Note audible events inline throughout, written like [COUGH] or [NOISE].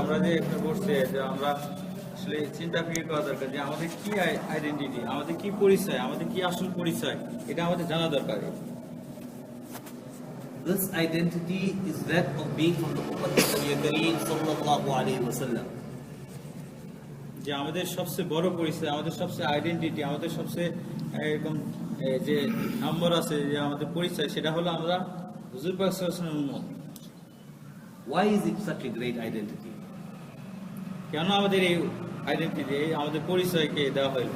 আমরা যে একটা করছে যে আমরা আসলে চিন্তা ফিকির করা দরকার যে আমাদের কি আইডেন্টিটি আমাদের কি পরিচয় আমাদের কি আসল পরিচয় এটা আমাদের জানা দরকার This identity is that of being from the Kareem sallallahu alayhi wa sallam. যে আমাদের সবচেয়ে বড় পরিচয় আমাদের সবচেয়ে আইডেন্টিটি আমাদের সবচেয়ে এরকম যে নম্বর আছে যে আমাদের পরিচয় সেটা হলো আমরা হুজুর পাক সাল্লাল্লাহু আলাইহি Why is it such a great identity? কেন আমাদের এই আইডেন্টিটি আমাদের পরিচয়কে দেওয়া হলো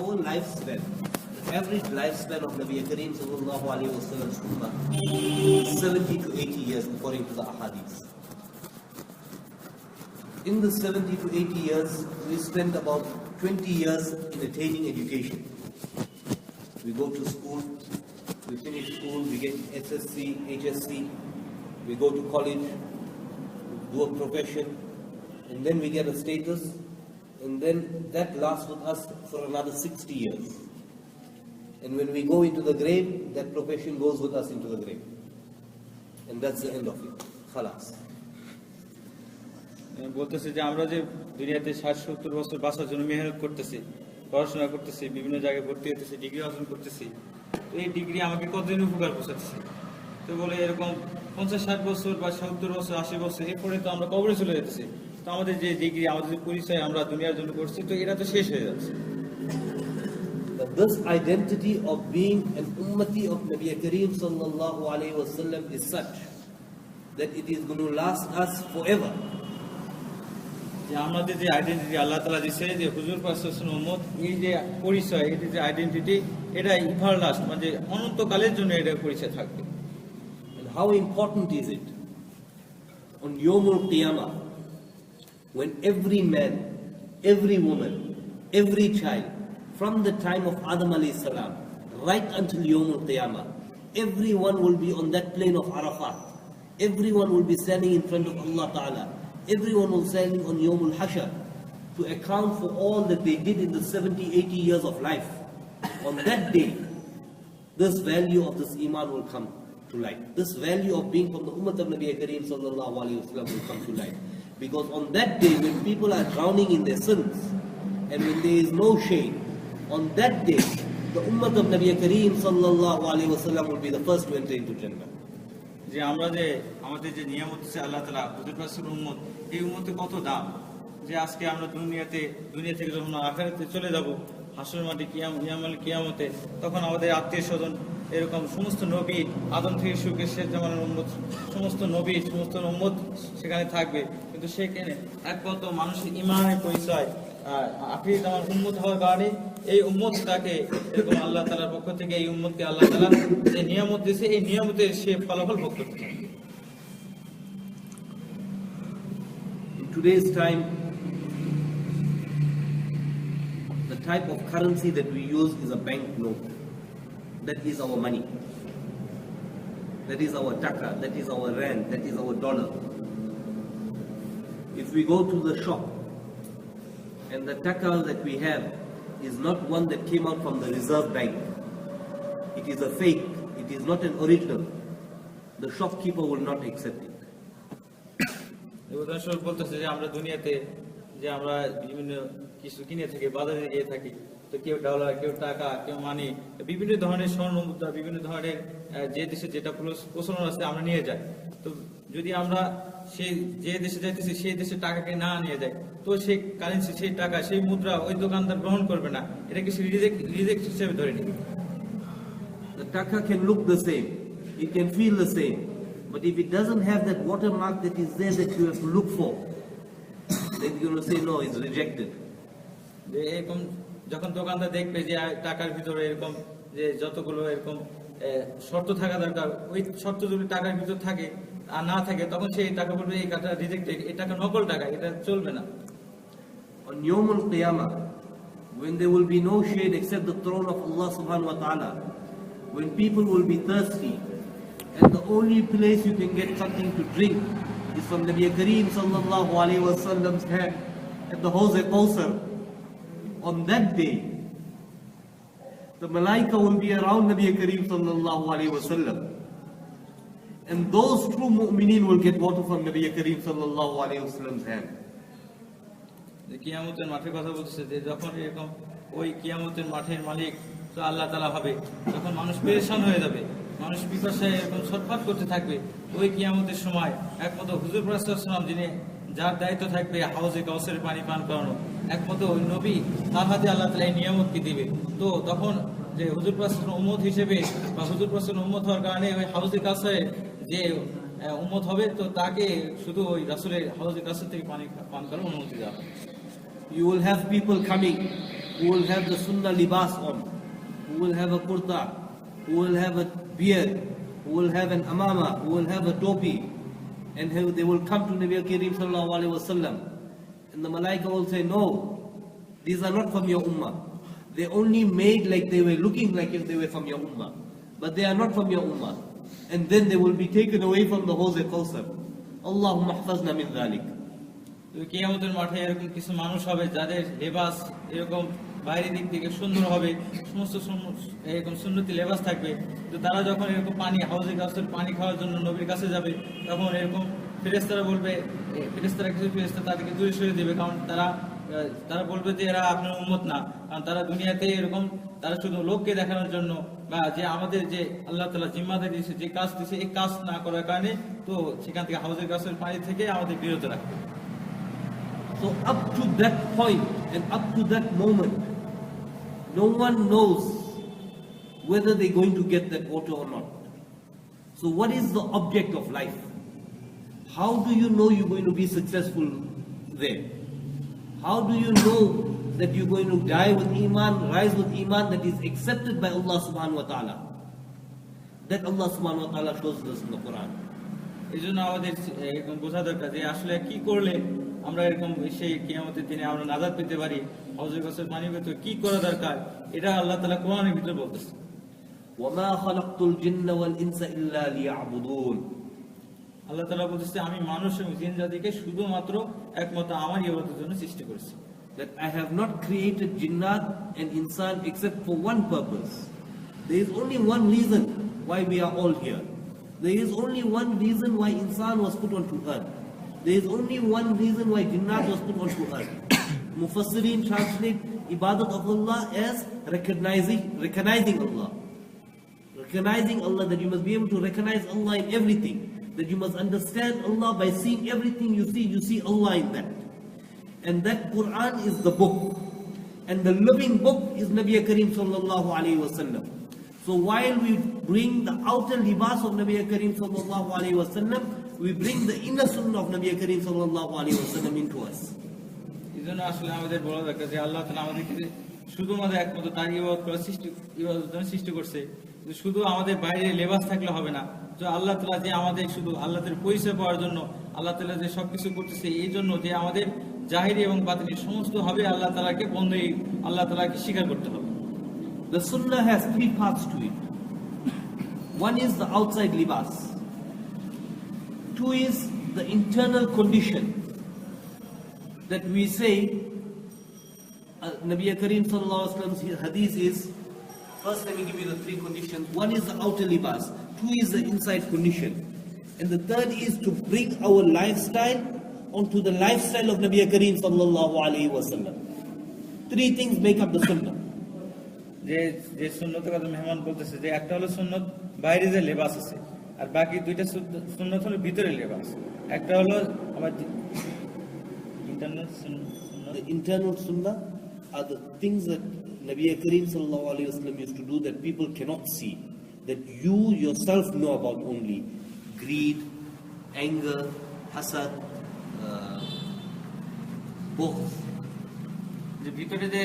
Our lifespan, the average lifespan of Nabi Kareem sallallahu alayhi wa sallam's Ummah is 70 to 80 years according to the ahadith. In the 70 to 80 years, we spend about 20 years in attaining education. We go to school, we finish school, we get SSC, HSC, we go to college, do a profession, and then we get a status, and then that lasts with us for another 60 years. And when we go into the grave, that profession goes with us into the grave. And that's the end of it. Khalas. বলতেছে যে আমরা যে দুনিয়াতে ষাট সত্তর বছর বাঁচার জন্য মেহনত করতেছি পড়াশোনা করতেছি বিভিন্ন জায়গায় ভর্তি হতেছি ডিগ্রি অর্জন করতেছি তো এই ডিগ্রি আমাকে কতদিন উপকার পৌঁছাচ্ছে তো বলে এরকম পঞ্চাশ ষাট বছর বা সত্তর বছর আশি বছর এরপরে তো আমরা কবরে চলে যেতেছি তো আমাদের যে ডিগ্রি আমাদের যে পরিচয় আমরা দুনিয়ার জন্য করছি তো এটা তো শেষ হয়ে যাচ্ছে। This identity of being an ummati of Nabi Kareem sallallahu alayhi is such that it is forever. যে আমাদের যে আইডেন্টিটি আল্লাহ তালা যে হুজুর পাশন এই যে পরিচয় এটি যে আইডেন্টিটি এটা ইভার লাস্ট মানে অনন্তকালের জন্য এটা পরিচয় থাকবে। How important is it on ইয়োমুল কিয়ামা when every man, every woman, every child, from the time of Adam alayhi salam, right until Yomul Qiyamah, everyone will be on that plane of Arafat. Everyone will be standing in front of Allah Ta'ala. Everyone will standing on Yomul Hashar to account for all that they did in the 70, 80 years of life. On that day, this value of this iman will come to light. This value of being from the ummah of Nabi Kareem sallallahu alayhi wa will come to light. Because on that day, when people are drowning in their sins, and when there is no shade, on that day, the ummah of Nabi Kareem sallallahu alayhi wa sallam will be the first to enter into Jannah. যে আমরা যে আমাদের যে নিয়ামত আছে আল্লাহ তালা হুজুর পাশের উম্মত এই উম্মতে কত দাম যে আজকে আমরা দুনিয়াতে দুনিয়া থেকে যখন আখেরাতে চলে যাব হাসুর মাটি কিয়াম ইয়ামাল কিয়ামতে তখন আমাদের আত্মীয় স্বজন এরকম সমস্ত নবী আদম থেকে সুখে শেষ জামানের উম্মত সমস্ত নবী সমস্ত উম্মত সেখানে থাকবে কিন্তু সেখানে একমাত্র মানুষের ইমানের পরিচয় হওয়ার কারণে এই উম্মতটাকে এরকম আল্লাহ তালার পক্ষ থেকে এই উম্মতকে আল্লাহ তালা যে নিয়ামত দিয়েছে এই নিয়ামতের সে ফলাফল ভোগ করতে today's time, the type of currency that we use is a bank note. That is our money. That is our taka, that is our rand, that is our dollar. If we go to the shop and the taka that we have is not one that came out from the reserve bank, it is a fake, it is not an original, the shopkeeper will not accept it. উদাহরণস্বরূপ বলতেছে যে আমরা দুনিয়াতে যে আমরা বিভিন্ন কিছু কিনে থাকি বাজারে গিয়ে থাকি তো কেউ ডলার কেউ টাকা কেউ মানি বিভিন্ন ধরনের স্বর্ণ মুদ্রা বিভিন্ন ধরনের যে দেশে যেটা প্রচলন আছে আমরা নিয়ে যাই। তো যদি আমরা সেই যে দেশে যাইতেছি সেই দেশের টাকাকে না নিয়ে যাই তো সেই কারেন্সি সেই টাকা সেই মুদ্রা ওই দোকানদার গ্রহণ করবে না। এটাকে সে রিজেক্ট রিজেক্ট হিসেবে ধরে নিবে। The taka can look the same, it can feel the same, but if it doesn't have that watermark that is there that you have to look for, then you're going to say, no, it's rejected. যখন দোকানদার দেখবে যে টাকার ভিতরে এরকম যে যতগুলো এরকম শর্ত থাকা দরকার ওই শর্ত যদি টাকার ভিতর থাকে আর না থাকে তখন সেই টাকা বলবে এই টাকা রিজেক্ট এই টাকা নকল টাকা এটা চলবে না On Yawm when there will be no shade except the throne of Allah subhanahu wa ta'ala, when people will be thirsty, and the only place you can get something to drink is from Nabi Kareem sallallahu alayhi wa sallam's hand at the Hawz Kawthar. On that day, the Malaika will be around Nabi Kareem sallallahu alayhi wa sallam. And those true mu'mineen will get water from Nabi Kareem sallallahu alayhi wasallam's hand. কিয়ামতের মাঠের কথা বলছে যে যখন এরকম ওই কিয়ামতের মাঠের মালিক তো আল্লাহ তালা হবে যখন মানুষ পেরেশান হয়ে যাবে মানুষ পিপাসায় এরকম ছটফট করতে থাকবে ওই কিয়ামতের সময় একমাত্র হুজুর প্রস্তাব যিনি যার দায়িত্ব থাকবে হাউজে কাউসের পানি পান করানো। একমাত্র ওই নবী তার হাতে আল্লাহ তালা এই নিয়ামতকে দিবে? তো তখন যে হুজুর প্রস্তাব উম্মত হিসেবে বা হুজুর প্রস্তাব উম্মত হওয়ার কারণে ওই হাউজে কাছে যে উম্মত হবে তো তাকে শুধু ওই রাসুলের হাউজে কাছে থেকে পানি পান করার অনুমতি দেওয়া হবে। You will have people coming who will have the sunnah libas on, who will have a kurta, who will have a beard, who will have an amama, who will have a topi, and who- they will come to Nabi Kareem sallallahu alaihi wasallam. And the malaika will say, no, these are not from your ummah. They only made like they were looking like if they were from your ummah. But they are not from your ummah. And then they will be taken away from the Hawz Kawthar. Allahumma hafazna min dhalik. তো কিয়ামতের মাঠে এরকম কিছু মানুষ হবে যাদের লেবাস এরকম বাইরের দিক থেকে সুন্দর হবে সমস্ত এরকম সুন্নতি লেবাস থাকবে তো তারা যখন এরকম পানি হাউজে গাছের পানি খাওয়ার জন্য নবীর কাছে যাবে তখন এরকম ফেরেস্তারা বলবে ফেরেস্তারা কিছু ফেরেস্তা তাদেরকে দূরে সরে দেবে কারণ তারা তারা বলবে যে এরা আপনার উন্মত না কারণ তারা দুনিয়াতে এরকম তারা শুধু লোককে দেখানোর জন্য বা যে আমাদের যে আল্লাহ তালা জিম্মাদারি দিয়েছে যে কাজ দিয়েছে এই কাজ না করার কারণে তো সেখান থেকে হাউজের গাছের পানি থেকে আমাদের বিরত রাখবে। So up to that point and up to that moment, no one knows whether they're going to get that water or not. So what is the object of life? How do you know you're going to be successful there? How do you know that you're going to die with iman, rise with iman that is accepted by Allah subhanahu wa ta'ala? That Allah subhanahu wa ta'ala shows us in the Quran. এই জন্য আমাদের এরকম বোঝা দরকার যে আসলে কি করলে আমরা এরকম সেই কিয়ামতের দিনে আমরা নাজাদ পেতে পারি হজর গাছের পানি পেতে কি করা দরকার এটা আল্লাহ তালা কোরআনের ভিতরে বলতেছে وَمَا خَلَقْتُ الْجِنَّ وَالْإِنسَ إِلَّا لِيَعْبُدُونَ আল্লাহ তালা বলতেছে আমি মানুষ এবং জিন জাতিকে শুধুমাত্র একমাত্র আমার ইবাদতের জন্য সৃষ্টি করেছি that I have not created jinnat and insan except for one purpose. There is only one reason why we are all here. There is only one reason why insan was put onto earth. There is only one reason why jinnat was put onto [COUGHS] earth. Mufassirin translate ibadat of Allah as recognizing, recognizing Allah. Recognizing Allah, that you must be able to recognize Allah in everything. That you must understand Allah by seeing everything you see, you see Allah in that. And that Quran is the book. And the living book is Nabi Kareem sallallahu alayhi wasallam. So while we bring the outer libas of Nabi Kareem sallallahu alayhi wasallam, we bring the inner sunnah of Nabi Kareem sallallahu alayhi wasallam into us. এই জন্য আসলে আমাদের বলা দরকার যে আল্লাহ তালা আমাদেরকে শুধুমাত্র একমাত্র তার ইবাদত করার সৃষ্টি ইবাদতের জন্য সৃষ্টি করছে শুধু আমাদের বাইরে লেবাস থাকলে হবে না তো আল্লাহ তালা যে আমাদের শুধু আল্লাহ তালার পরিচয় পাওয়ার জন্য আল্লাহ তালা যে সবকিছু করতেছে এই জন্য যে আমাদের জাহিরি এবং বাতিনি সমস্ত হবে আল্লাহ তালাকে বন্ধই আল্লাহ তালাকে স্বীকার করতে হবে The sunnah has three parts to it. One is the outside libas. Two is the internal condition that we say, uh, Nabi Kareem sallallahu alaihi wasallam's hadith is, first let me give you the three conditions. One is the outer libas. Two is the inside condition. And the third is to bring our lifestyle onto the lifestyle of Nabi Kareem sallallahu alaihi wasallam. Three things make up the sunnah. যে যে সুন্নতের কথা মেহমান বলতেছে যে একটা হলো সুন্নত বাইরে যে লেবাস আছে আর বাকি দুইটা সুন্নত- হলো ভিতরে লেবাস একটা হলো আমার ইন্টারনাল সুন্নত are the things that Nabi Kareem sallallahu alayhi wasallam used to do that people cannot see, that you yourself know about only. Greed, anger, hasad, uh, both. যে ভিতরে যে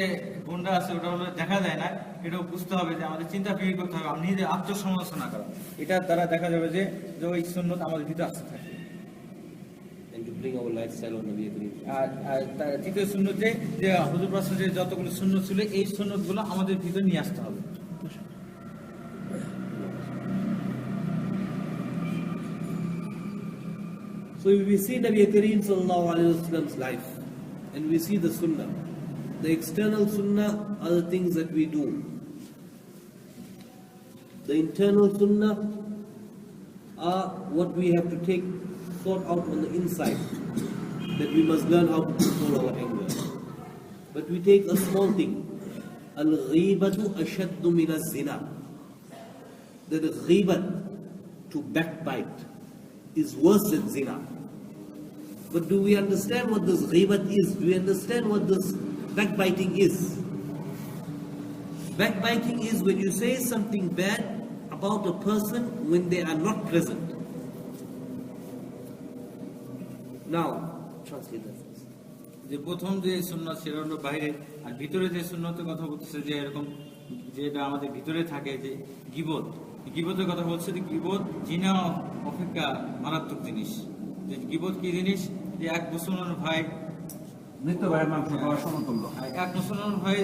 গুণটা আছে ওটা হলো দেখা যায় না এটাও বুঝতে হবে যে আমাদের চিন্তা ফিকির করতে হবে আমি নিজে আত্মসমালোচনা করা এটার দ্বারা দেখা যাবে যে যে ওই সুন্নত আমাদের ভিতরে আসতে থাকে। তৃতীয় সুন্নত যে হুজুর যতগুলো সুন্নত ছিল এই সুন্নতগুলো আমাদের ভিতরে নিয়ে আসতে হবে। So if we see Nabi Kareem sallallahu alayhi wasallam's life and we see the sunnah, the external sunnah are the things that we do. The internal sunnah are what we have to take sort out on the inside. That we must learn how to control our anger. But we take a small thing. Al-ghibatu ashaddu min zina That the ghibat, to backbite, is worse than zina. But do we understand what this ghibat is? Do we understand what this backbiting is? Backbiting is when you say something bad about a person when they are not present. Now, translate that. যে প্রথম যে সুন্নত সেটা হলো বাইরে আর ভিতরে যে সুন্নতের কথা বলতেছে যে এরকম যেটা আমাদের ভিতরে থাকে যে গিবত গিবতের কথা বলছে যে গিবত জিনা অপেক্ষা মারাত্মক জিনিস যে গিবত কি জিনিস যে এক মুসলমান ভাই মৃত ভাইয়ের মাংস খাওয়া সমতুল্য এক মুসলমান ভাই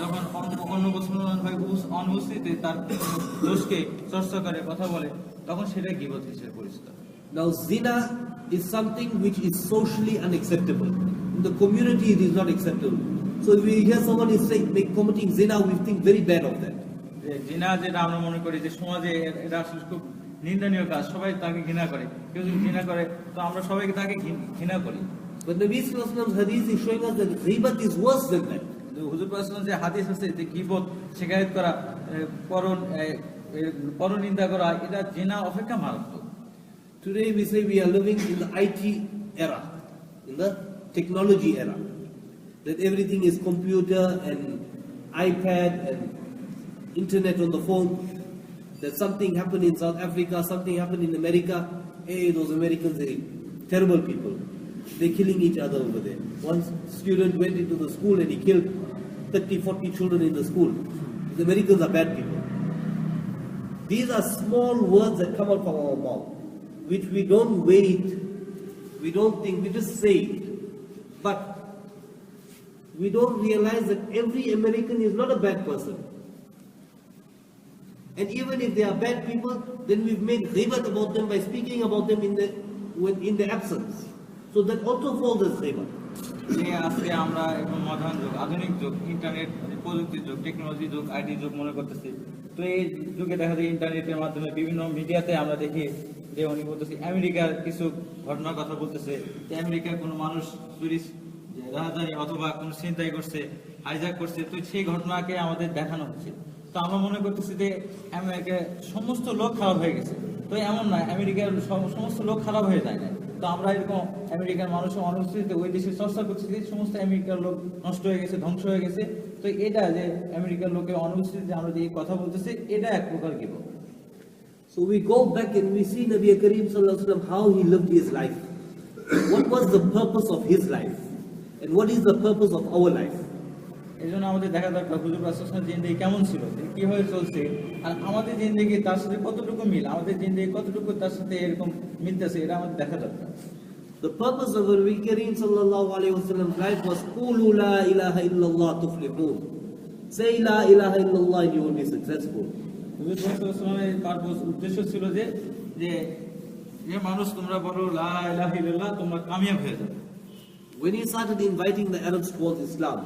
যখন অন্য- মুসলমান ভাই অনুপস্থিতিতে তার দোষকে চর্চা করে কথা বলে তখন সেটা গিবত হিসেবে পরিচিত Now, zina is something which is socially unacceptable. In the community, it is not acceptable. So, if we hear someone is saying, make, committing zina, we think very bad of that. জিনা যেটা আমরা মনে করি যে সমাজে এটা আসলে খুব নিন্দনীয় কাজ সবাই তাকে ঘৃণা করে কেউ যদি ঘৃণা করে তো আমরা সবাইকে তাকে ঘৃণা করি But Nabi Sallallahu hadith is showing us that ghibat is worse than that. কিন্তু হুজুর পাশান যে হাদিস আছে যে গিবত শিকায়ত করা এ, পরন এ, এ, পরনিন্দা করা এটা জিনা অপেক্ষা মারাত্মক Today we say we are living in the IT era, in the technology era. That everything is computer and iPad and internet on the phone. That something happened in South Africa, something happened in America. Hey, those Americans, they terrible people. They're killing each other over there. One student went into the school and he killed 30, 40 children in the school. The Americans are bad people. These are small words that come out from our mouth, which we don't wait, we don't think, we just say it. But we don't realize that every American is not a bad person. And even if they are bad people, then we've made ghibat about them by speaking about them in the in their absence. যে আজকে আমরা এখন modern যুগ, আধুনিক যুগ internet প্রযুক্তির যুগ technology যুগ আইটি যুগ মনে করতেছি। তো এই যুগে দেখা যায় ইন্টারনেটের মাধ্যমে বিভিন্ন মিডিয়াতে আমরা দেখি যে উনি বলতেছি, আমেরিকার কিছু ঘটনার কথা বলতেছে। যে আমেরিকার কোনো মানুষ চুরি রাজধানী অথবা কোনো ছিনতাই করছে হাইজাক করছে, তো সেই ঘটনাকে আমাদের দেখানো হচ্ছে। তো আমরা মনে করতেছি যে আমেরিকার সমস্ত লোক খারাপ হয়ে গেছে। তো এমন না, আমেরিকার সম- সমস্ত লোক খারাপ হয়ে যায় না তো আমরা এরকম আমেরিকার মানুষ অনুপস্থিতিতে ওই দেশে চর্চা করছি যে সমস্ত আমেরিকার লোক নষ্ট হয়ে গেছে ধ্বংস হয়ে গেছে তো এটা যে আমেরিকার লোকের অনুপস্থিতিতে আমরা যে কথা বলতেছি এটা এক প্রকার কি So we go back and we see Nabi Karim Sallallahu Alaihi Wasallam how he lived his life. What was the purpose of his life? And what is the purpose of our life? এই জন্য আমাদের দেখা দরকার হুজুর রাসূলের জিন্দেগি কেমন ছিল তিনি কীভাবে চলছে আর আমাদের জিন্দেগি তার সাথে কতটুকু মিল আমাদের জিন্দেগি কতটুকু তার সাথে এরকম মিলতেছে এটা আমাদের দেখা দরকার The purpose of Nabi Kareem Sallallahu Alaihi Wasallam's life was Qulu la ilaha illallah tuflihun. Say la ilaha illallah you will be successful. হুজুর রাসূলের পারপোজ উদ্দেশ্য ছিল যে যে যে মানুষ তোমরা বলো লা ইলাহা ইল্লাল্লাহ তোমরা কামিয়াব হয়ে যাবে When he started inviting the Arabs towards Islam,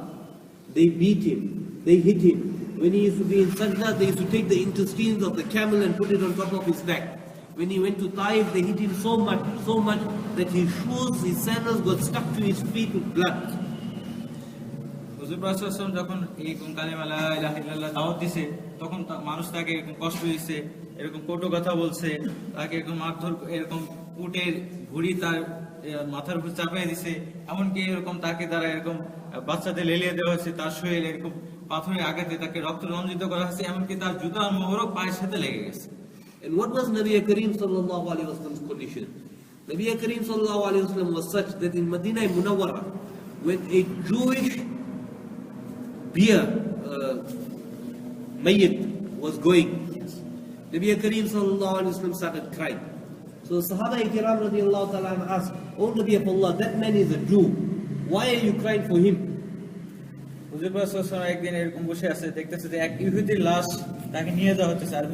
they beat him, they hit him. When he used to be in Sajda, they used to take the intestines of the camel and put it on top of his back. When he went to Taif, they hit him so much, so much that his shoes, his sandals got stuck to his feet with blood. যখন এই কালিমা দাওয়াত দিছে তখন মানুষ তাকে এরকম কষ্ট দিচ্ছে এরকম কটু কথা বলছে তাকে এরকম মারধর এরকম উটের ভুড়ি তার মাথার উপর চাপিয়ে দিছে এমনকি এরকম তাকে দ্বারা এরকম বাচ্চাদের লেলিয়ে দেওয়া হয়েছে তার শরীরে এরকম পাথরে আঘাতে তাকে রক্ত রঞ্জিত করা হয়েছে এমনকি তার জুতার মোহরক পায়ের সাথে লেগে গেছে And what was Nabi Kareem sallallahu alaihi wasallam's condition? Nabi Kareem sallallahu alaihi wasallam was such that in Medina Munawwara, when a Jewish beer uh, mayyit was going, Nabi Kareem sallallahu alaihi wasallam started crying. So Sahaba Ikram radiallahu ta'ala anhu asked, Oh Nabi of Allah, that man is a Jew. why are you crying একদিন এরকম বসে আছে দেখতেছে যে এক ইহুদির লাশ তাকে নিয়ে যাওয়া হচ্ছে। আর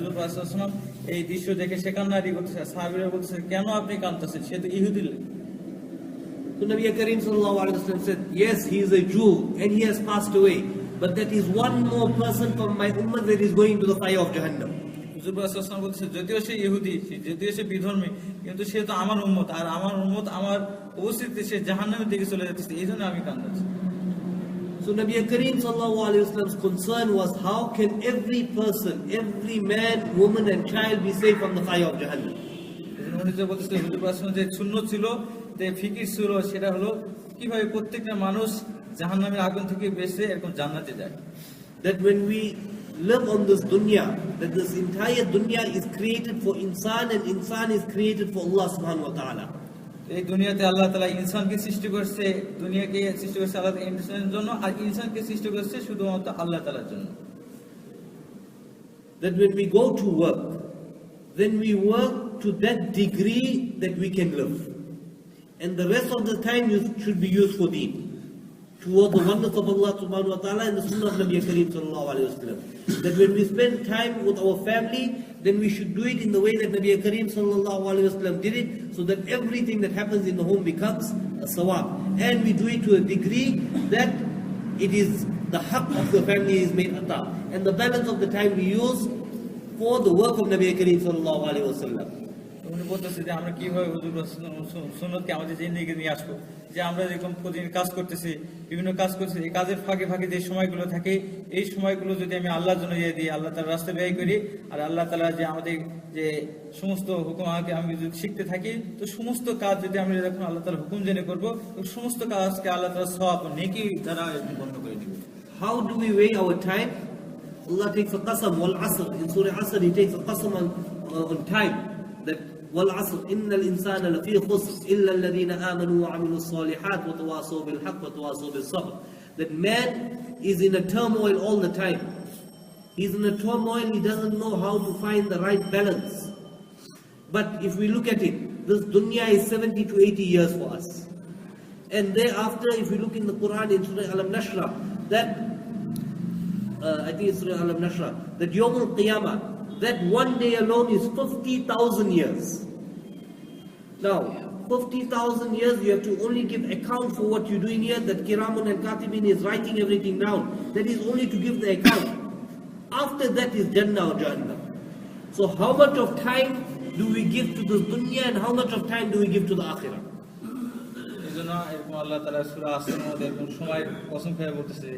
এই দৃশ্য দেখে সে করতেছে। সাহাবিরে বলছে কেন আপনি কান্দতেছেন সে তো ইহুদি তো নবী করিম সাল্লাল্লাহু yes he a Jew and he has passed away that is one more person from my Ummah that to the fire of জাহান্নাম হুজুর যদিও সে ইহুদি যদিও সে বিধর্মী কিন্তু সে তো আমার উন্মত আর আমার উম্মত আমার উপস্থিতিতে সে জাহান্নামের দিকে চলে যাচ্ছে এই জন্য আমি কান্দাচ্ছি So Nabi Kareem wasallam's concern was how can every person, every man, woman and child be saved from the fire of Jahannam? উনি যে বলতেছে হুজুর আসলাম যে শূন্য ছিল যে ফিকির ছিল সেটা হলো কীভাবে প্রত্যেকটা মানুষ জাহান্নামের আগুন থেকে বেঁচে এরকম জান্নাতে যায় That when we live on this dunya, that this entire dunya is created for insan and insan is created for Allah subhanahu wa ta'ala. এই দুনিয়াতে আল্লাহ তালা ইনসানকে সৃষ্টি করছে দুনিয়াকে সৃষ্টি করছে আল্লাহ তাআলা ইনসানের জন্য আর ইনসানকে সৃষ্টি করছে শুধুমাত্র আল্লাহ তালার জন্য That when we go to work, then we work to that degree that we can live. And the rest of the time you should be used for deen. Toward the oneness of Allah subhanahu wa ta'ala and the sunnah of Nabi Kareem sallallahu alayhi wa sallam. That when we spend time with our family, then we should do it in the way that Nabi Kareem sallallahu did it, so that everything that happens in the home becomes a sawab. And we do it to a degree that it is the haqq of the family is made ata. And the balance of the time we use for the work of Nabi Kareem sallallahu. উনি বলতেছে যে আমরা কীভাবে হুজুর সুন্নতকে আমাদের জিন্দিগি নিয়ে আসব যে আমরা যেরকম প্রতিদিন কাজ করতেছি বিভিন্ন কাজ করতেছি এই কাজের ফাঁকে ফাঁকে যে সময়গুলো থাকে এই সময়গুলো যদি আমি আল্লাহর জন্য ইয়ে দিই আল্লাহ তালার রাস্তা ব্যয় করি আর আল্লাহ তালা যে আমাদের যে সমস্ত হুকুম আমাকে আমি যদি শিখতে থাকি তো সমস্ত কাজ যদি আমি এরকম আল্লাহ তালার হুকুম জেনে করব তো সমস্ত কাজকে আল্লাহ তালা সব নেকি তারা বন্ধ করে দিবে how do we weigh our time? Allah takes a qasam, wal asr. In Surah Asr, He takes a qasam on, illa alladhina amanu wa amilu salihat wa tawasaw bil haqq wa tawasaw bil sabr. That man is in a turmoil all the time. He's in a turmoil, he doesn't know how to find the right balance. But if we look at it, this dunya is 70 to 80 years for us. And thereafter, if we look in the Quran in Surah Al Nashra, that uh, I think it's Surah Al Nashra, that Yawm al Qiyamah, that one day alone is 50,000 years. Now, 50,000 years, you have to only give account for what you're doing here, that Kiramun and Katibin is writing everything down. That is only to give the account. After that is Jannah or Jahannam. So, how much of time do we give to this dunya and how much of time do we give to the akhirah? এই জন্য এরকম আল্লাহ তালা সুরা আসনের মধ্যে এরকম সময় পছন্দ করে বলতেছে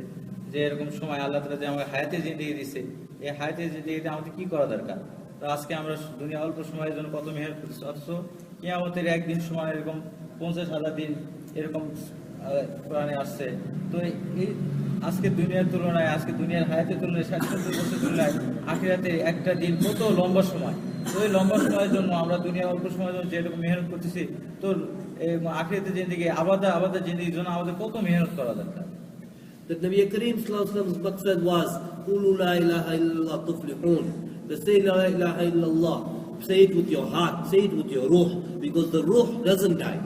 যে এরকম সময় আল্লাহ তালা যে আমাকে হায়াতে জিন্দিগি দিচ্ছে এই হায়াতে জিন্দিগিতে আমাদের কি করা দরকার? তো আজকে আমরা দুনিয়া অল্প সময়ের জন্য কত মেহনত করতেছি, অথচ কিয়ামতের একদিন সময় এরকম পঞ্চাশ হাজার দিন এরকম কোরআনে আসছে। তো এই, এই- আজকে দুনিয়ার তুলনায়, আজকে দুনিয়ার হায়াতের তুলনায় ষাট সত্তর বছর তুলনায় আখিরাতে একটা দিন কত লম্বা সময়। তো এই লম্বা সময়ের জন্য আমরা দুনিয়ার অল্প সময়ের জন্য যেরকম মেহনত করতেছি তো আখিরাতে জিন্দিগি আবাদা আবাদা জিন্দিগির জন্য আমাদের কত মেহনত করা দরকার। That Nabi Kareem Sallallahu maqsad was, Qulu la ilaha illallah. The say la ilaha illallah. Say it with your heart, say it with your ruh, because the ruh doesn't die.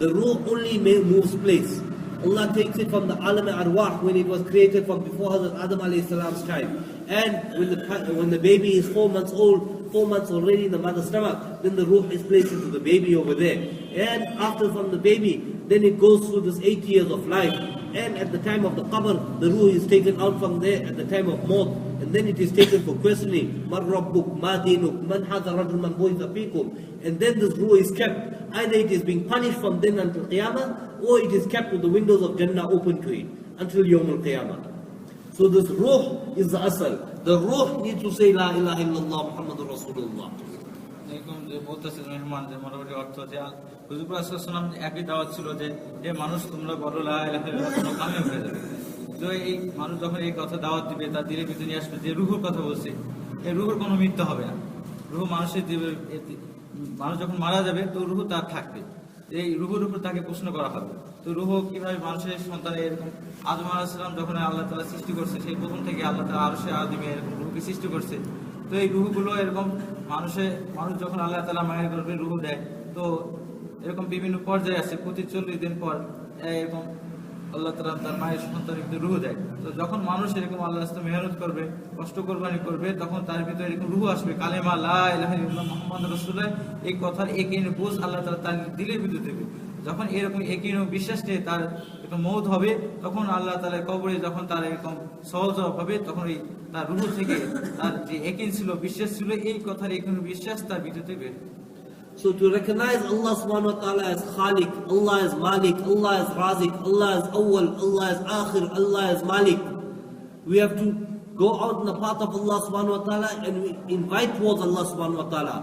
The ruh only moves place. Allah takes it from the alam arwah when it was created from before Hazrat Adam alayhi salam's time. And when the, when the baby is four months old, four months already in the mother's stomach, then the ruh is placed into the baby over there. And after from the baby, then it goes through this eight years of life. And at the time of the qabr, the ruh is taken out from there at the time of maut. And then it is taken for questioning. Man hadha rajul man buitha fikum. And then this ruh is kept. Either it is being punished from then until Qiyamah, or it is kept with the windows of Jannah open to it until Yawm al-Qiyamah. So this ruh is the asal. The ruh needs to say La ilaha illallah Muhammadur Rasulullah. এরকম যে মোটামুটি অর্থ একই দাওয়াত ছিল যে যে মানুষ তোমরা ইলাহা ইল্লাল্লাহ, হয়ে যাবে। তো এই মানুষ যখন এই কথা দাওয়াত দিবে ভিতরে নিয়ে আসবে যে কথা বলছে এই কোনো মৃত্যু হবে না। মানুষের মানুষ যখন মারা যাবে তো রুহু তার থাকবে। এই রুহুর উপর তাকে প্রশ্ন করা হবে। তো রুহ কীভাবে মানুষের সন্তানে এরকম আলাহিসাম যখন আল্লাহ তালা সৃষ্টি করছে সেই প্রথম থেকে আল্লাহ তালা আরও সে আদিমে এরকম রুহুকে সৃষ্টি করছে। তো এই রুহগুলো এরকম মানুষে, মানুষ যখন আল্লাহ তালা মায়ের গর্ভে রুহু দেয়, তো এরকম বিভিন্ন পর্যায়ে আসে প্রতি চল্লিশ দিন পর এরকম আল্লাহ তালা তার মায়ের সন্তানের ভিতরে রুহু দেয়। তো যখন মানুষ এরকম আল্লাহ রাস্তায় মেহনত করবে, কষ্ট কোরবানি করবে, তখন তার ভিতরে এরকম রুহু আসবে, কালেমা ইল্লাল্লাহ মুহাম্মাদুর রাসূলুল্লাহ, এই কথার একিন বোঝ আল্লাহ তালা তার দিলের ভিতরে দেবে যখন এরকম একিন বিশ্বাস নিয়ে তার এরকম মৌত হবে, তখন আল্লাহ তালা কবরে যখন তার এরকম সহজ হবে, তখন এই তার রুহ থেকে তার যে একিন ছিল বিশ্বাস ছিল এই কথার এখানে বিশ্বাস তার ভিতরে বের হয়। So to recognize Allah subhanahu wa ta'ala as Khalik, Allah as Malik, Allah as Razik, Allah as Awwal, Allah as Akhir, Allah as Malik, we have to go out in the path of Allah subhanahu wa ta'ala and we invite towards Allah subhanahu wa ta'ala.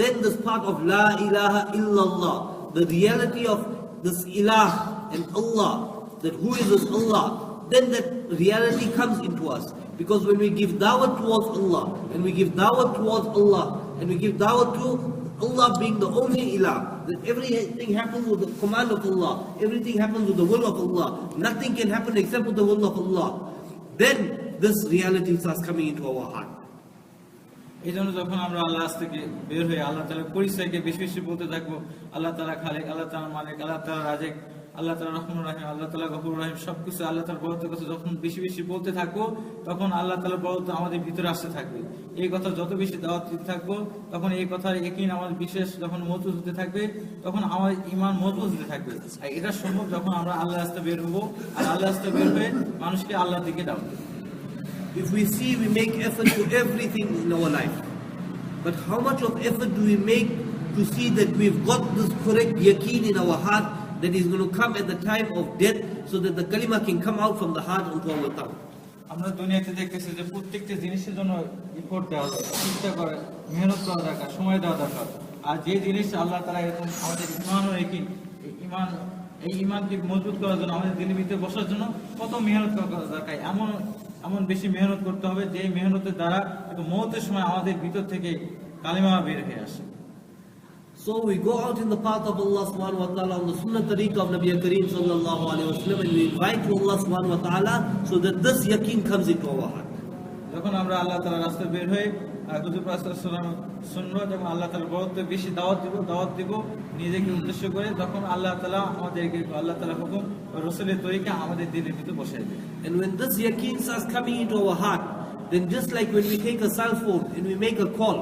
Then this part of La ilaha illallah, the reality of this ilah and Allah, that who is this Allah, then that reality comes into us. Because when we give dawah towards Allah, and we give dawah towards Allah, and we give dawah to Allah being the only ilah, that everything happens with the command of Allah, everything happens with the will of Allah, nothing can happen except with the will of Allah, then this reality starts coming into our heart. এই জন্য যখন আমরা আল্লাহ কাছ থেকে বের হয়ে আল্লাহ তালার পরিচয়কে বেশি বেশি বলতে থাকবো আল্লাহ তালা খালেক আল্লাহ তালা মালিক আল্লাহ তালা রাজেক আল্লাহ তালা রহমান রাহিম আল্লাহ তালা গফুর রাহিম সবকিছু আল্লাহ তালার বড়ত্বের কথা যখন বেশি বেশি বলতে থাকব তখন আল্লাহ তালার বড়ত্ব আমাদের ভিতরে আসতে থাকবে। এই কথা যত বেশি দাওয়াত দিতে থাকব তখন এই কথার একই আমাদের বিশেষ যখন মজবুত হতে থাকবে তখন আমার ইমান মজবুত হতে থাকবে। আর এটা সম্ভব যখন আমরা আল্লাহ রাস্তা বের হব আর আল্লাহ রাস্তা বের হয়ে মানুষকে আল্লাহর দিকে ডাকবো। If we see we make effort to everything in our life, but how much of effort do we make to see that we've got this correct yaqeen in our heart that is going to come at the time of death so that the kalima can come out from the heart onto our tongue? আমরা দুনিয়াতে দেখতেছি যে প্রত্যেকটা জিনিসের জন্য effort দেওয়া দরকার চিন্তা করে, মেহনত করা দরকার, সময় দেওয়া দরকার। আর যে জিনিস আল্লাহ তারা এরকম আমাদের ইমান একিন ইমান এই ইমানকে মজবুত করার জন্য, আমাদের দিনের ভিতরে বসার জন্য কত মেহনত করা দরকার। এমন এমন বেশি মেহনত করতে হবে যে মেহনতের দ্বারা মৌতের সময় আমাদের ভিতর থেকে কালিমা বের হয়ে আসে। So we go out in the path of Allah subhanahu wa ta'ala on the sunnah tariqah of Nabi Kareem sallallahu alayhi wa sallam and we invite to Allah subhanahu wa ta'ala so that this yaqeen comes into our heart. যখন আমরা আল্লাহ তালা রাস্তায় বের হয়ে হুজুর রাস্তাম শুনবো যখন আল্লাহ তালা বড়ত্ব বেশি দাওয়াত দিব দাওয়াত দিব নিজেকে উদ্দেশ্য করে তখন আল্লাহ তালা আমাদেরকে আল্লাহ তালা হুকুম ও রসুলের তরিকে আমাদের দিনের ভিতরে বসাই দেবে And when this yaqeen starts coming into our heart, then just like when we take a cell phone and we make a call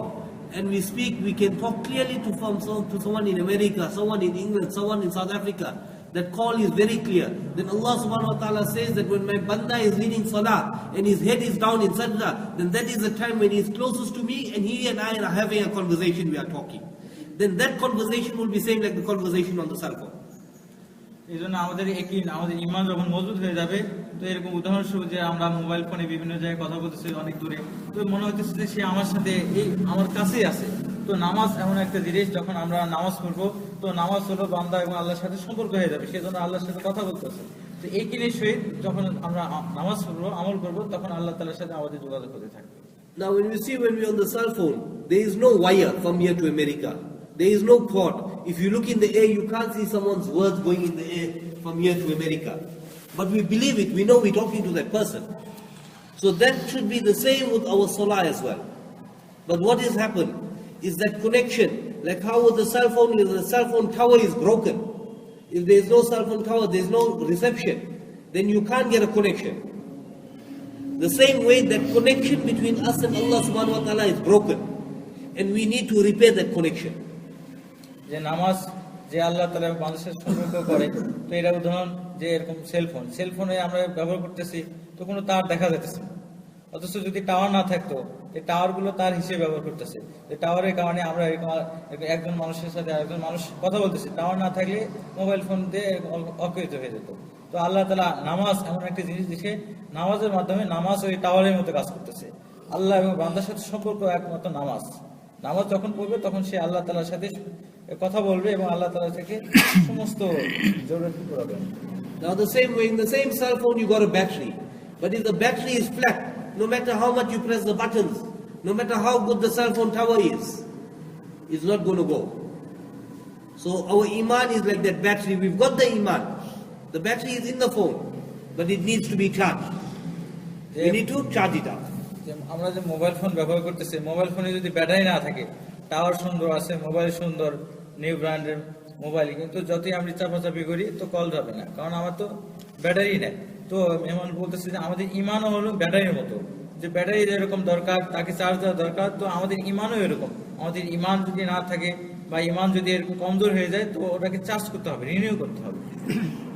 and we speak, we can talk clearly to, from, some- to someone in America, someone in England, someone in South Africa. That call is very clear. Then Allah subhanahu wa ta'ala says that when my banda is leading salah and his head is down in sajda, then that is the time when he is closest to me and he and I are having a conversation, we are talking. Then that conversation will be same like the conversation on the cell phone. এই জন্য আমাদের একই আমাদের ইমান যখন মজবুত হয়ে যাবে তো এরকম উদাহরণস্বরূপ যে আমরা মোবাইল ফোনে বিভিন্ন জায়গায় কথা বলতেছি অনেক দূরে তো মনে হচ্ছে যে সে আমার সাথে এই আমার কাছেই আছে তো নামাজ এমন একটা জিনিস যখন আমরা নামাজ পড়ব তো নামাজ হলো বান্দা এবং আল্লাহর সাথে সম্পর্ক হয়ে যাবে সেজন্য আল্লাহর সাথে কথা বলতেছে তো এই কিনের সহিত যখন আমরা নামাজ পড়ব আমল করব তখন আল্লাহ তালার সাথে আমাদের যোগাযোগ হতে থাকবে Now, when you see when we're on the cell phone, there is no wire from here to America. There is no cord. If you look in the air, you can't see someone's words going in the air from here to America. But we believe it. We know we're talking to that person. So that should be the same with our salah as well. But what has happened is that connection, like how with the cell phone, if the cell phone tower is broken. If there is no cell phone tower, there is no reception. Then you can't get a connection. The same way that connection between us and Allah subhanahu wa ta'ala is broken. And we need to repair that connection. যে নামাজ যে আল্লাহ তালা মানুষের সম্পর্ক করে, তো এটা উদাহরণ যে এরকম সেলফোন সেলফোনে আমরা ব্যবহার করতেছি, তো কোনো তার দেখা যাচ্ছে না। অথচ যদি টাওয়ার না থাকতো এই টাওয়ারগুলো তার হিসেবে ব্যবহার করতেছে। এই টাওয়ারের কারণে আমরা এরকম একজন মানুষের সাথে আরেকজন মানুষ কথা বলতেছি। টাওয়ার না থাকলে মোবাইল ফোন দিয়ে অকৃত হয়ে যেত। তো আল্লাহ তালা নামাজ এমন একটা জিনিস দিছে, নামাজের মাধ্যমে নামাজ ওই টাওয়ারের মতো কাজ করতেছে। আল্লাহ এবং বান্দার সাথে সম্পর্ক একমাত্র নামাজ। নামাজ যখন পড়বে তখন সে আল্লাহ তালার সাথে কথা বলবে এবং আল্লাহ তালা থেকে সমস্ত জরুরি পড়াবে Now the same way, in the same cell phone you got a battery. But if the battery is flat, no matter how much you press the buttons, no matter how good the cell phone tower is, it's not going to go. So our iman is like that battery. We've got the iman. The battery is in the phone, but it needs to be charged. We need to charge it up. আমরা যে mobile phone ব্যবহার করতেছি mobile ফোনে যদি battery না থাকে tower সুন্দর আছে মোবাইল সুন্দর নিউ ব্র্যান্ডের মোবাইল কিন্তু যতই আমি চাপাচাপি করি তো কল যাবে না কারণ আমার তো ব্যাটারি নেই তো এমন বলতেছি যে আমাদের ইমানও হলো ব্যাটারির মতো যে ব্যাটারি যেরকম দরকার তাকে চার্জ দেওয়া দরকার তো আমাদের ইমানও এরকম আমাদের ইমান যদি না থাকে বা ইমান যদি এরকম কমজোর হয়ে যায় তো ওটাকে চার্জ করতে হবে রিনিউ করতে হবে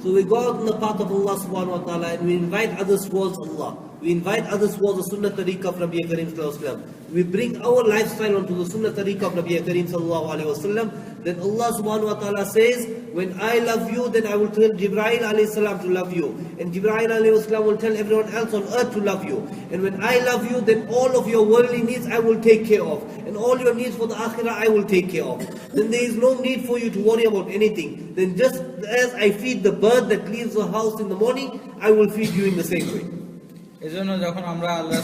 So we go out in the path of Allah subhanahu wa ta'ala and we invite others towards Allah. We invite others towards the Sunnah Tariqah of Nabi Karim sallallahu alaihi wasallam. We bring our lifestyle onto the Sunnah Tariqah of Nabi Karim sallallahu alaihi wasallam. Then Allah subhanahu wa ta'ala says, when I love you, then I will tell Jibreel alayhi salam to love you. And Jibreel alayhi salam will tell everyone else on earth to love you. And when I love you, then all of your worldly needs I will take care of. And all your needs for the akhirah I will take care of. Then there is no need for you to worry about anything. Then just as I feed the bird that leaves the house in the morning, I will feed you in the same way. এজন্য যখন আমরা আল্লাহ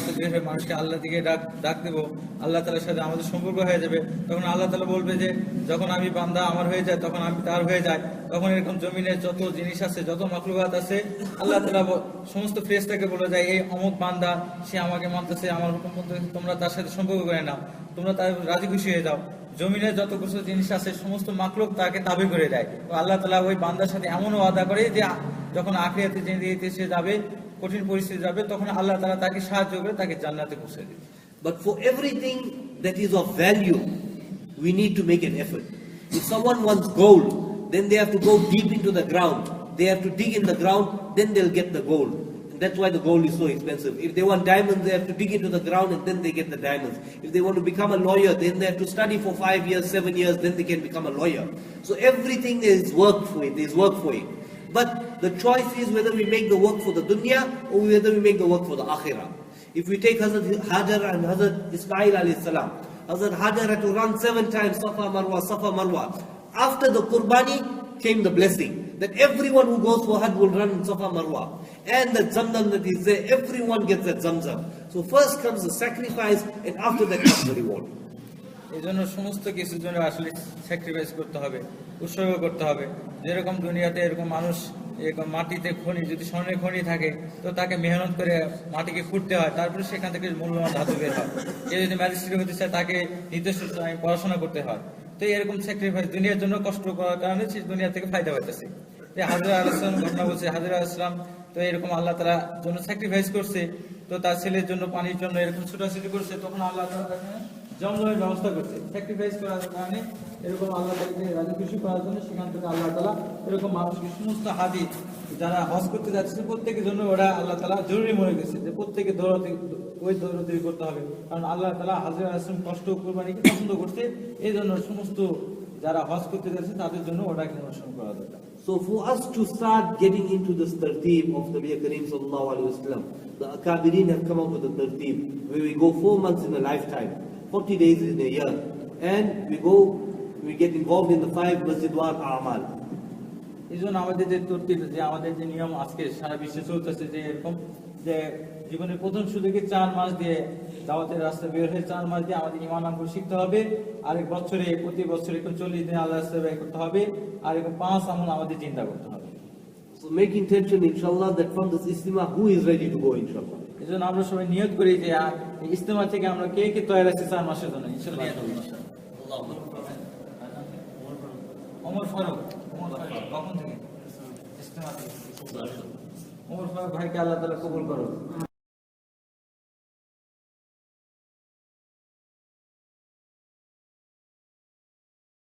মানুষকে আল্লাহ দিকে ডাক ডাক দেবো, আল্লাহ তালার সাথে আমাদের সম্পর্ক হয়ে যাবে। তখন আল্লাহ তালা বলবে যে, যখন আমি বান্দা আমার হয়ে যায়, তখন আমি তার হয়ে যায় তখন এরকম জমিনের যত জিনিস আছে, যত মাকলুবাত আছে, আল্লাহ তালা সমস্ত ফ্রেশটাকে বলে যায় এই অমুক বান্দা, সে আমাকে মানতেছে, আমার হুকুম তোমরা তার সাথে সম্পর্ক করে নাও। তোমরা তার রাজি খুশি হয়ে যাও। জমিনের যত কিছু জিনিস আছে, সমস্ত মাকলুক তাকে তাবে করে দেয়। আল্লাহ তালা ওই বান্দার সাথে এমনও ওয়াদা করে যে, যখন আখরিয়াতে যে সে যাবে কঠিন পরিস্থিতি যাবে তখন আল্লাহ তালা তাকে সাহায্য করে তাকে জান্নাতে পৌঁছে দেবে But for everything that is of value, we need to make an effort. If someone wants gold, then they have to go deep into the ground. They have to dig in the ground, then they'll get the gold. And that's why the gold is so expensive. If they want diamonds, they have to dig into the ground and then they get the diamonds. If they want to become a lawyer, then they have to study for five years, seven years, then they can become a lawyer. So everything is work for it, there's work for it. But the choice is whether we make the work for the dunya or whether we make the work for the akhirah. If we take Hazrat Hajar and Hazrat Ismail alayhi salam, Hazrat Hajar had to run seven times Safa Marwa, Safa Marwa. After the Qurbani came the blessing that everyone who goes for Hajj will run Safa Marwa. And the Zamzam that is there, everyone gets that Zamzam. So first comes the sacrifice and after that comes the reward. এই জন্য সমস্ত কিছুর জন্য আসলে sacrifice করতে হবে উৎসর্গ করতে হবে যেরকম দুনিয়াতে এরকম মানুষ মাটিতে খনি, যদি স্বর্ণের খনি থাকে, তো তাকে মেহনত করে মাটিকে খুঁড়তে হয়। তারপরে সেখান থেকে মূল্যবান ধাতু বের হয়। কেউ যদি ম্যাজিস্ট্রেট হতে চায়, তাকে নির্দিষ্ট পড়াশোনা করতে হয়। তো এরকম স্যাক্রিফাইস দুনিয়ার জন্য কষ্ট করার কারণে সে দুনিয়া থেকে ফায়দা হইতেছে যে হাজরা আলাইসলাম ঘটনা বলছে, হাজরা আসলাম তো এরকম আল্লাহ তারা জন্য স্যাক্রিফাইস করছে। তো তার ছেলের জন্য পানির জন্য এরকম ছোটাছুটি করছে, তখন আল্লাহ তাকে জমজমের ব্যবস্থা করছে। স্যাক্রিফাইস করার কারণে এরকম আল্লাহ তাকে রাজি খুশি করার জন্য সেখান থেকে আল্লাহ তালা এরকম মানুষকে সমস্ত হাদি যারা হজ করতে যাচ্ছে প্রত্যেকের জন্য ওরা আল্লাহ তালা জরুরি মনে করছে যে প্রত্যেকে দৌড়াতে ওই দৌড়াতে করতে হবে। কারণ আল্লাহ তালা হাজির আসলাম কষ্ট কোরবানিকে পছন্দ করছে এই জন্য সমস্ত যারা হজ করতে যাচ্ছে তাদের জন্য ওটাকে অনুসরণ করা দরকার। So for us to start getting into this tertib of the Nabi Kareem sallallahu alayhi wa sallam, the Akabirin have come up with a tertib where we go four months in a lifetime, 40 days in a year, and we go, we get involved in the five Masjidwar A'mal. এই জন্য আমাদের যে তরতিব যে আমাদের যে নিয়ম আজকে সারা বিশ্বে চলতেছে যে এরকম যে জীবনের প্রথম সুযোগে চার মাস দিয়ে দাওয়াতের রাস্তা বের হয়ে চার মাস দিয়ে আমাদের ইমান আমল শিখতে হবে আর এক বছরে প্রতি বছরে এরকম চল্লিশ দিন আল্লাহ ব্যয় করতে হবে আর এরকম পাঁচ আমল আমাদের চিন্তা করতে হবে So make intention, inshallah, that from this istimah, who is ready to go, inshallah. এই জন্য আমরা সবাই নিয়োগ করি যে ইজতেমা ইস্তেমা থেকে আমরা কে কে তৈরি আছি চার মাসের জন্য? ইনশাল্লাহ ওমর ফারুক। ওমর ফারুক। কখন থেকে? ইস্তেমা থেকে। ওমর ফারুক ভাইকে আল্লাহ তালা কবুল করো